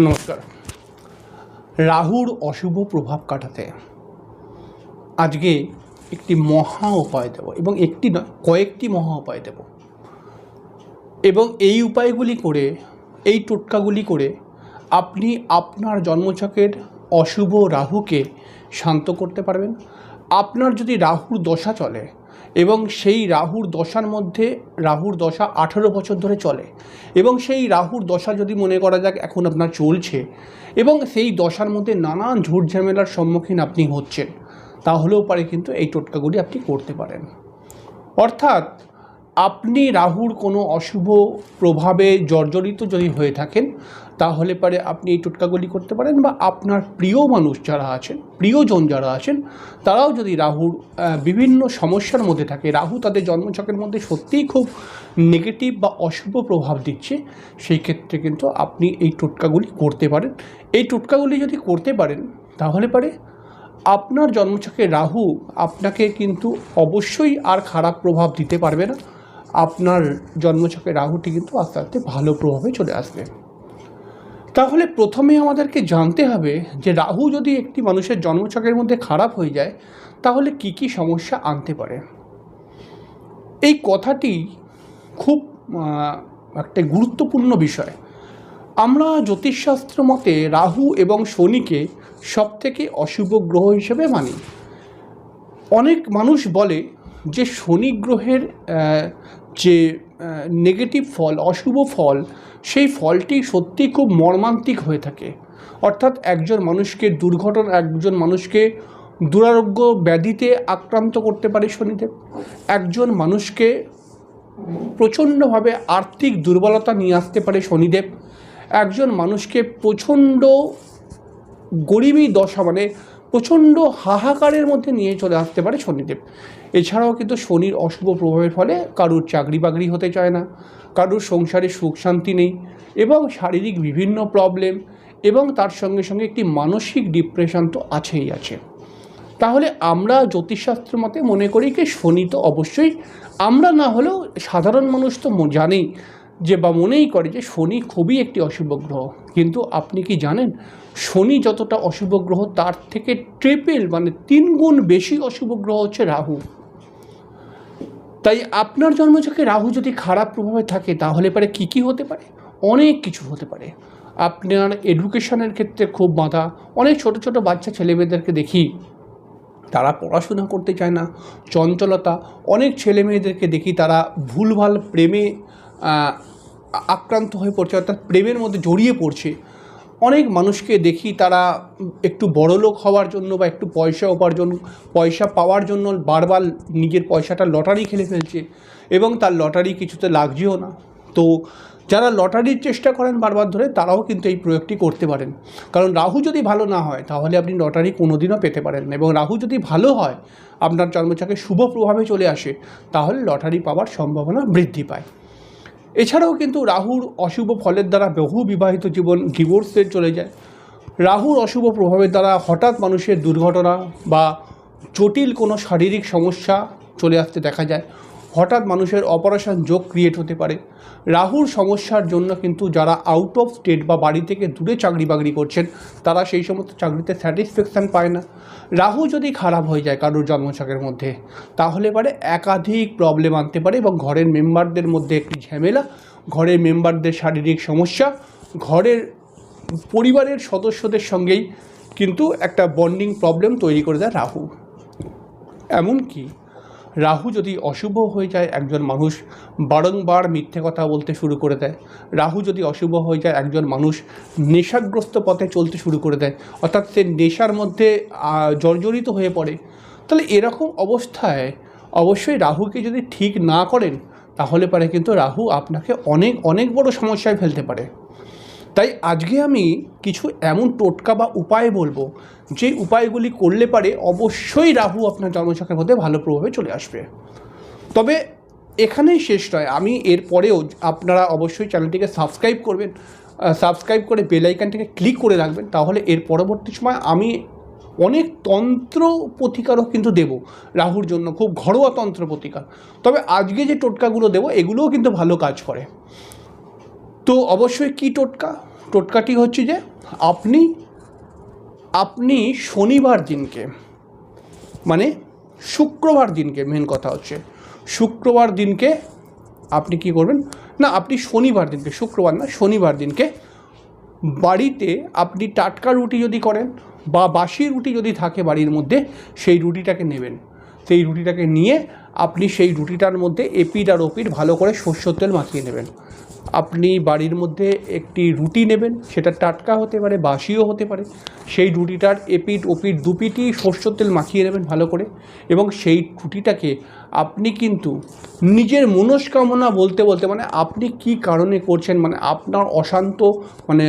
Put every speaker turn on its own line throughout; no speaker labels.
নমস্কার। রাহুর অশুভ প্রভাব কাটাতে আজকে একটি মহা উপায় দেব এবং একটি নয়, কয়েকটি মহা উপায় দেব। এবং এই উপায়গুলি করে, এই টোটকাগুলি করে আপনি আপনার জন্মছকের অশুভ রাহুকে শান্ত করতে পারবেন। আপনার যদি রাহুর দশা চলে এবং সেই রাহুর দশার মধ্যে, রাহুর দশা আঠেরো বছর ধরে চলে। এবং সেই রাহুর দশা যদি মনে করা যাক, এখন আপনার চলছে। এবং সেই দশার মধ্যে নানান ঝুট ঝামেলার সম্মুখীন আপনি হচ্ছেন। তাহলেও পারে কিন্তু এই টোটকাগুলি আপনি করতে পারেন। অর্থাৎ আপনি রাহুর কোনো অশুভ প্রভাবে জর্জরিত যদি হয়ে থাকেন, তাহলে পারে আপনি এই টোটকাগুলি করতে পারেন বা আপনার প্রিয় মানুষ যারা আছেন, প্রিয়জন যারা আছেন, তারাও যদি রাহুর বিভিন্ন সমস্যার মধ্যে থাকে, রাহু তাদের জন্মছকের মধ্যে সত্যিই খুব নেগেটিভ বা অশুভ প্রভাব দিচ্ছে, সেই ক্ষেত্রে কিন্তু আপনি এই টোটকাগুলি করতে পারেন। এই টোটকাগুলি যদি করতে পারেন, তাহলে পারে আপনার জন্মছকে রাহু আপনাকে কিন্তু অবশ্যই আর খারাপ প্রভাব দিতে পারবে না। আপনার জন্মছকে রাহুটি কিন্তু আস্তে আস্তে ভালো প্রভাবে চলে আসবে। তাহলে প্রথমে আমাদেরকে জানতে হবে যে রাহু যদি একটি মানুষের জন্মছকের মধ্যে খারাপ হয়ে যায়, তাহলে কি কি সমস্যা আনতে পারে? এই কথাটি খুব একটা গুরুত্বপূর্ণ বিষয়। আমরা জ্যোতিষশাস্ত্র মতে রাহু এবং শনিকে সবথেকে অশুভ গ্রহ হিসেবে মানি। অনেক মানুষ বলে যে শনি গ্রহের যে নেগেটিভ ফল, অশুভ ফল, সেই ফলটি সত্যি খুব মর্মান্তিক হয়ে থাকে। অর্থাৎ একজন মানুষকে দুর্ঘটনা, একজন মানুষকে দুরারোগ্য ব্যাধিতে আক্রান্ত করতে পারে শনিদেব। একজন মানুষকে প্রচণ্ডভাবে আর্থিক দুর্বলতা নিয়ে আসতে পারে শনিদেব। একজন মানুষকে প্রচণ্ড গরিবী দশা মানে প্রচণ্ড হাহাকারের মধ্যে নিয়ে চলে আসতে পারে শনিদেব। এছাড়াও কিন্তু শনির অশুভ প্রভাবের ফলে কারুর চাকরি বাকরি হতে চায় না, কারুর সংসারে সুখ শান্তি নেই এবং শারীরিক বিভিন্ন প্রবলেম এবং তার সঙ্গে সঙ্গে একটি মানসিক ডিপ্রেশন তো আছেই আছে। তাহলে আমরা জ্যোতিষশাস্ত্র মতে মনে করি কি শনি তো অবশ্যই, আমরা না হলেও সাধারণ মানুষ তো জানেই যে বা মনেই করে যে শনি খুবই একটি অশুভ গ্রহ। কিন্তু আপনি কি জানেন? শনি যতটা অশুভ গ্রহ, তার থেকে ট্রিপল মানে তিন গুণ বেশি অশুভ গ্রহ হচ্ছে রাহু। তাই আপনার জন্মছকে রাহু যদি খারাপ প্রভাবে থাকে, তাহলে পারে কি কি হতে পারে? অনেক কিছু হতে পারে। আপনার এডুকেশনের ক্ষেত্রে খুব বাধা। অনেক ছোট ছোট বাচ্চা ছেলেমেয়েদেরকে দেখি, তারা পড়াশোনা করতে চায় না, চঞ্চলতা। অনেক ছেলে মেয়েদেরকে দেখি, তারা ভুলভাল প্রেমে আক্রান্ত হয়ে পড়ছে, অর্থাৎ প্রেমের মধ্যে জড়িয়ে পড়ছে। অনেক মানুষকে দেখি তারা একটু বড়লোক হওয়ার জন্য বা একটু পয়সা উপার্জন, পয়সা পাওয়ার জন্য বারবার নিজের পয়সাটা লটারি খেলে ফেলছে এবং তার লটারি কিছুতে লাগছেও না। তো যারা লটারির চেষ্টা করেন বারবার ধরে, তারাও কিন্তু এই প্রয়োগটি করতে পারেন। কারণ রাহু যদি ভালো না হয়, তাহলে আপনি লটারি কোনোদিনও পেতে পারেন এবং রাহু যদি ভালো হয়, আপনার জন্মচাকে শুভ প্রভাবে চলে আসে, তাহলে লটারি পাওয়ার সম্ভাবনা বৃদ্ধি পায়। এছাড়াও কিন্তু রাহুর অশুভ ফলের দ্বারা বহু বিবাহিত জীবন ডিভোর্সে চলে যায়। রাহুর অশুভ প্রভাবের দ্বারা হঠাৎ মানুষের দুর্ঘটনা বা জটিল কোনো শারীরিক সমস্যা চলে আসতে দেখা যায়। হঠাৎ মানুষের অপারেশন যোগ ক্রিয়েট হতে পারে। রাহুর সমস্যার জন্য কিন্তু যারা আউট অফ স্টেট বা বাড়ি থেকে দূরে চাকরি বাকরি করছেন, তারা সেই সমস্ত চাকরিতে স্যাটিসফ্যাকশান পায় না। রাহু যদি খারাপ হয়ে যায় কারোর জন্মছকের মধ্যে, তাহলে পারে একাধিক প্রবলেম আনতে পারে এবং ঘরের মেম্বারদের মধ্যে একটি ঝামেলা, ঘরের মেম্বারদের শারীরিক সমস্যা, ঘরের পরিবারের সদস্যদের সঙ্গেই কিন্তু একটা বন্ডিং প্রবলেম তৈরি করে দেয় রাহু। এমনকি রাহু যদি অশুভ হয়ে যায়, একজন মানুষ বারংবার মিথ্যে কথা বলতে শুরু করে দেয়। রাহু যদি অশুভ হয়ে যায়, একজন মানুষ নেশাগ্রস্ত পথে চলতে শুরু করে দেয়। অর্থাৎ সে নেশার মধ্যে জর্জরিত হয়ে পড়ে। তাহলে এরকম অবস্থায় অবশ্যই রাহুকে যদি ঠিক না করেন, তাহলে পারে কিন্তু রাহু আপনাকে অনেক অনেক বড় সমস্যায় ফেলতে পারে। তাই আজকে আমি কিছু এমন টোটকা বা উপায় বলব যে উপায়গুলি করলে পারে অবশ্যই রাহু আপনার জন্মছকের মধ্যে ভালো প্রভাবে চলে আসবে। তবে এখানেই শেষ নয়, আমি এর পরেও আপনারা অবশ্যই চ্যানেলটিকে সাবস্ক্রাইব করবেন সাবস্ক্রাইব করে বেল আইকনটিকে ক্লিক করে রাখবেন, তাহলে এর পরবর্তী সময় আমি অনেক তন্ত্র প্রতিকারও কিন্তু দেব রাহুর জন্য, খুব ঘরোয়া তন্ত্র প্রতিকার। তবে আজকে যে টোটকাগুলো দেবো, এগুলোও কিন্তু ভালো কাজ করে। তো অবশ্যই কী টোটকা? টোটকাটি হচ্ছে যে আপনি আপনি শনিবার দিনকে মানে শুক্রবার দিনকে মেন কথা হচ্ছে। শুক্রবার দিনকে আপনি কি করবেন? না, আপনি শনিবার দিনকে, শুক্রবার না, শনিবার দিনকে বাড়িতে আপনি টাটকা রুটি যদি করেন বা বাসি রুটি যদি থাকে বাড়ির মধ্যে, সেই রুটিটাকে নেবেন। সেই রুটিটাকে নিয়ে আপনি সেই রুটিটার মধ্যে এপিড আর ওপিড ভালো করে সর্ষের তেল মাখিয়ে নেবেন। আপনি বাড়ির মধ্যে একটি রুটি নেবেন, সেটা টাটকা হতে পারে, বাসিও হতে পারে। সেই রুটিটার এপিড ওপিড দুপিটি সর্ষের তেল মাখিয়ে নেবেন ভালো করে এবং সেই রুটিটাকে আপনি কিন্তু নিজের মনস্কামনা বলতে বলতে মানে আপনি কি কারণে করছেন মানে আপনার অশান্ত মানে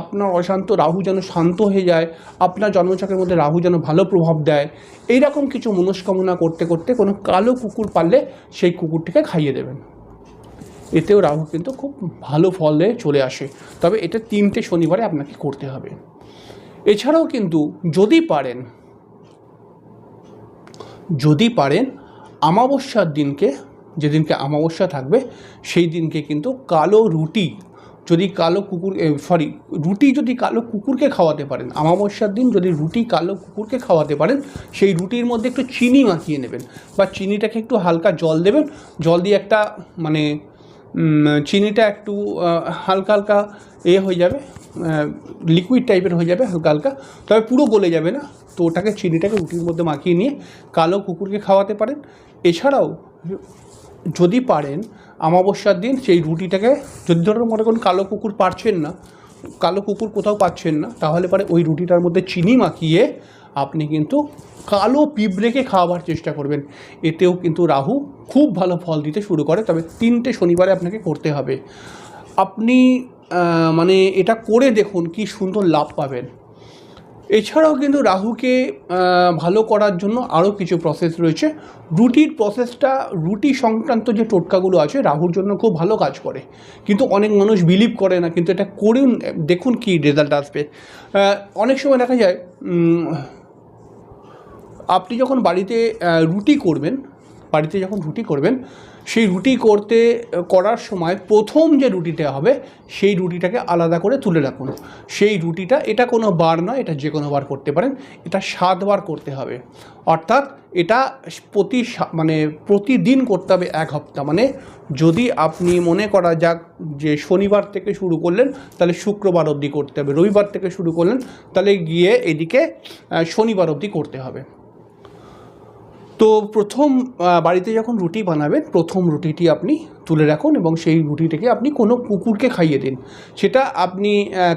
আপনার অশান্ত রাহু যেন শান্ত হয়ে যায়, আপনার জন্মচক্রের মধ্যে রাহু যেন ভালো প্রভাব দেয়, এইরকম কিছু মনস্কামনা করতে করতে কোনো কালো কুকুর পারলে সেই কুকুরটিকে খাইয়ে দেবেন। এতেও রাহু কিন্তু খুব ভালো ফলে চলে আসে। তবে এটা তিনটে শনিবারে আপনাকে করতে হবে। এছাড়াও কিন্তু যদি পারেন যদি পারেন আমাবস্যার দিনকে, যেদিনকে আমাবস্যা থাকবে, সেই দিনকে কিন্তু কালো রুটি, যদি কালো কুকুর সরি রুটি যদি কালো কুকুরকে খাওয়াতে পারেন আমাবস্যার দিন যদি রুটি কালো কুকুরকে খাওয়াতে পারেন, সেই রুটির মধ্যে একটু চিনি মাখিয়ে নেবেন বা চিনিটাকে একটু হালকা জল দেবেন। জল দিয়ে একটা মানে চিনিটা একটু হালকা হালকা এ হয়ে যাবে লিকুইড টাইপের হয়ে যাবে হালকা হালকা, তবে পুরো গলে যাবে না। তো ওটাকে চিনিটাকে রুটির মধ্যে মাখিয়ে নিয়ে কালো কুকুরকে খাওয়াতে পারেন। এছাড়াও যদি পারেন আমাবস্যার দিন সেই রুটিটাকে, যদি ধরুন মনে করুন কালো কুকুর পারছেন না, কালো কুকুর কোথাও পাচ্ছেন না, তাহলে পরে ওই রুটিটার মধ্যে চিনি মাখিয়ে আপনি কিন্তু কালো পিঁপড়েকে খাওয়াবার চেষ্টা করবেন। এতেও কিন্তু রাহু খুব ভালো ফল দিতে শুরু করে। তবে তিনটে শনিবারে আপনাকে করতে হবে। আপনি মানে এটা করে দেখুন কি সুন্দর লাভ পাবেন। এছাড়াও কিন্তু রাহুকে ভালো করার জন্য আরও কিছু প্রসেস রয়েছে। রুটির প্রসেসটা রুটি সংক্রান্ত যে টোটকাগুলো আছে, রাহুর জন্য খুব ভালো কাজ করে। কিন্তু অনেক মানুষ বিলিভ করে না, কিন্তু এটা করুন, দেখুন কি রেজাল্ট আসবে। অনেক সময় দেখা যায় আপনি যখন বাড়িতে রুটি করবেন, বাড়িতে যখন রুটি করবেন, সেই রুটি করতে, করার সময় প্রথম যে রুটিটা হবে, সেই রুটিটাকে আলাদা করে তুলে রাখুন। সেই রুটিটা, এটা কোনো বার নয়, এটা যে কোনো বার করতে পারেন, এটা সাতবার করতে হবে। অর্থাৎ এটা প্রতি মানে প্রতিদিন করতে হবে এক হপ্তাহ। মানে যদি আপনি মনে করা যাক যে শনিবার থেকে শুরু করলেন, তাহলে শুক্রবার অবধি করতে হবে, রবিবার থেকে শুরু করলেন, তাহলে গিয়ে এদিকে শনিবার অবধি করতে হবে। তো প্রথম বাড়িতে যখন রুটি বানাবেন, প্রথম রুটিটি আপনি তুলে রাখুন এবং সেই রুটিটাকে আপনি কোনো কুকুরকে খাইয়ে দিন। সেটা আপনি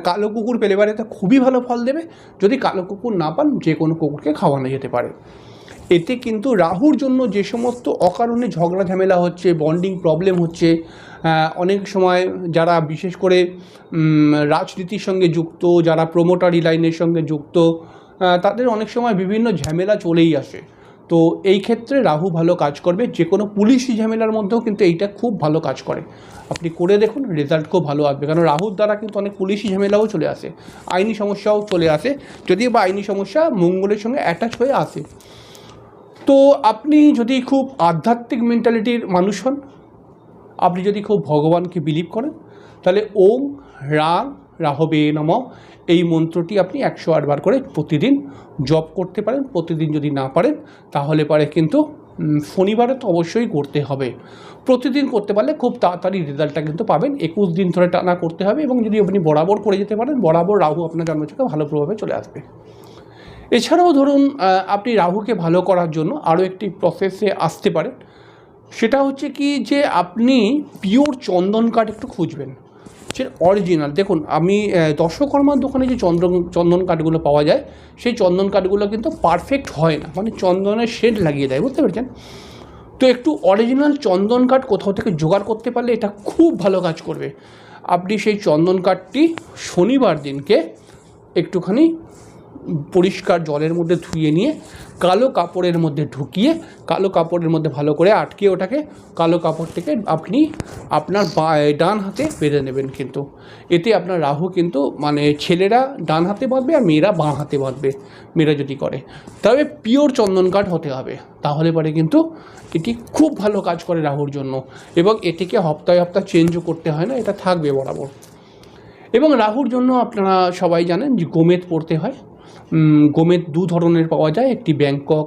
কালো কুকুর পেলে পারে তা খুবই ভালো ফল দেবে। যদি কালো কুকুর না পান, যে কোনো কুকুরকে খাওয়ানো যেতে পারে। এতে কিন্তু রাহুর জন্য যে সমস্ত অকারণে ঝগড়া ঝামেলা হচ্ছে বন্ডিং প্রবলেম হচ্ছে অনেক সময় যারা বিশেষ করে রাজনীতির সঙ্গে যুক্ত, যারা প্রোমোটারি লাইনের সঙ্গে যুক্ত তাদের অনেক সময় বিভিন্ন ঝামেলা চলেই আসে। তো এই ক্ষেত্রে রাহু ভালো কাজ করবে। যে কোনো পুলিশি ঝামেলার মধ্যেও কিন্তু এইটা খুব ভালো কাজ করে। আপনি করে দেখুন রেজাল্ট খুব ভালো আসবে। কারণ রাহুর দ্বারা কিন্তু অনেক পুলিশি ঝামেলাও চলে আসে, আইনি সমস্যাও চলে আসে। যদিও বা আইনি সমস্যা মঙ্গলের সঙ্গে অ্যাটাচ হয়ে আসে। তো আপনি যদি খুব আধ্যাত্মিক মেন্টালিটির মানুষ হন, আপনি যদি খুব ভগবানকে বিলিভ করেন, তাহলে ওম, রাম রাহবে নম। এই মন্ত্রটি আপনি একশো আটবার করে প্রতিদিন জপ করতে পারেন, প্রতিদিন যদি না পারেন, তাহলে পারে কিন্তু শনিবারে তো অবশ্যই করতে হবে। প্রতিদিন করতে পারলে খুব তাড়াতাড়ি রেজাল্টটা কিন্তু পাবেন, একুশ দিন ধরে টানা করতে হবে এবং যদি আপনি বরাবর করে যেতে পারেন, বরাবর রাহু আপনার জন্মচক্রে ভালো প্রভাবে চলে আসবে। এছাড়াও ধরুন আপনি রাহুকে ভালো করার জন্য আরও একটি প্রসেসে আসতে পারেন। সেটা হচ্ছে কি যে আপনি পিওর চন্দন কাঠ একটু খুঁজবেন। সে অরিজিনাল দেখুন, আমি দশকর্মার দোকানে যে চন্দ্র চন্দন কাঠগুলো পাওয়া যায়, সেই চন্দন কাঠগুলো কিন্তু পারফেক্ট হয় না। মানে চন্দনের শেড লাগিয়ে দেয়, বুঝতে পেরেছেন? তো একটু অরিজিনাল চন্দন কাঠ কোথাও থেকে জোগাড় করতে পারলে এটা খুব ভালো কাজ করবে। আপনি সেই চন্দন কাঠটি শনিবার দিনকে একটুখানি পরিষ্কার জলের মধ্যে ধুয়ে নিয়ে কালো কাপড়ের মধ্যে ঢুকিয়ে, কালো কাপড়ের মধ্যে ভালো করে আটকে ওটাকে, কালো কাপড় থেকে আপনি আপনার ডান হাতে বেঁধে নেবেন কিন্তু। এতে আপনার রাহু কিন্তু মানে ছেলেরা ডান হাতে বাঁধবে আর মেয়েরা বাঁ হাতে বাঁধবে, মেয়েরা যদি করে। তবে পিওর চন্দন কাঠ হতে হবে। তাহলে পরে কিন্তু এটি খুব ভালো কাজ করে রাহুর জন্য এবং এটিকে হপ্তাহে হপ্তাহ চেঞ্জও করতে হয় না, এটা থাকবে বরাবর। এবং রাহুর জন্য আপনারা সবাই জানেন যে গোমেদ পড়তে হয়। গোমেদ দু ধরনের পাওয়া যায়, একটি ব্যাংকক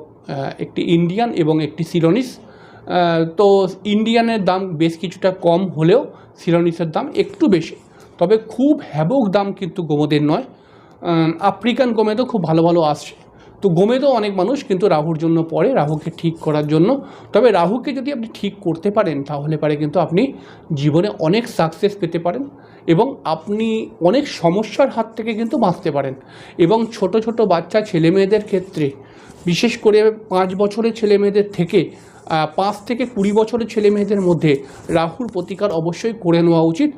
একটি ইন্ডিয়ান এবং একটি সিলোনিস। তো ইন্ডিয়ানের দাম বেশ কিছুটা কম হলেও সিলোনিসের দাম একটু বেশি। তবে খুব হ্যাবক দাম কিন্তু গোমদের নয়। আফ্রিকান আফ্রিকান গোমেদও খুব ভালো ভালো আসছে। তো গোমেদও অনেক মানুষ, কিন্তু রাহুর জন্য পড়ে, রাহুকে ঠিক করার জন্য। তবে রাহুকে যদি আপনি ঠিক করতে পারেন, তাহলে পারে কিন্তু আপনি জীবনে অনেক সাকসেস পেতে পারেন এবং আপনি অনেক সমস্যার হাত থেকে কিন্তু বাঁচতে পারেন। এবং ছোট ছোট বাচ্চা ছেলে মেয়েদের ক্ষেত্রে, বিশেষ করে পাঁচ বছরের ছেলে মেয়েদের থেকে পাঁচ থেকে কুড়ি বছরের ছেলে মেয়েদের মধ্যে রাহুর প্রতিকার অবশ্যই করে নেওয়া উচিত।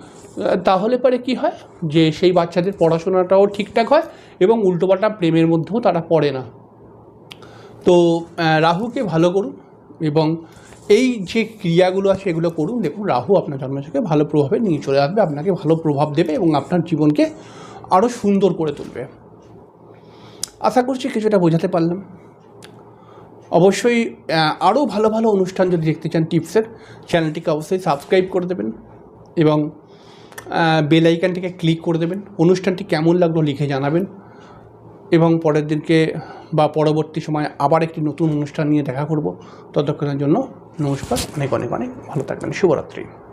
তাহলে পরে কি হয়? যে সেই বাচ্চাদের পড়াশোনাটাও ঠিকঠাক হয় এবং উল্টোপাল্টা প্রেমের মধ্যেও তারা পড়ে না। তো রাহুকে ভালো করুন এবং এই যে ক্রিয়াগুলো আছে এগুলো করুন। দেখুন, রাহু আপনার জন্মছকে ভালো প্রভাবে নিয়ে চলে আসবে, আপনাকে ভালো প্রভাব দেবে এবং আপনার জীবনকে আরও সুন্দর করে তুলবে। আশা করছি কিছুটা বোঝাতে পারলাম। অবশ্যই আরও ভালো ভালো অনুষ্ঠান যদি দেখতে চান টিপসের, চ্যানেলটিকে অবশ্যই সাবস্ক্রাইব করে দেবেন এবং বেল আইকনটিকে ক্লিক করে দেবেন। অনুষ্ঠানটি কেমন লাগল লিখে জানাবেন। এবং পরের দিনকে বা পরবর্তী সময় আবার একটি নতুন অনুষ্ঠান নিয়ে দেখা করব। ততক্ষণের জন্য নমস্কার, অনেক অনেক অনেক ভালো থাকবেন। শুভরাত্রি।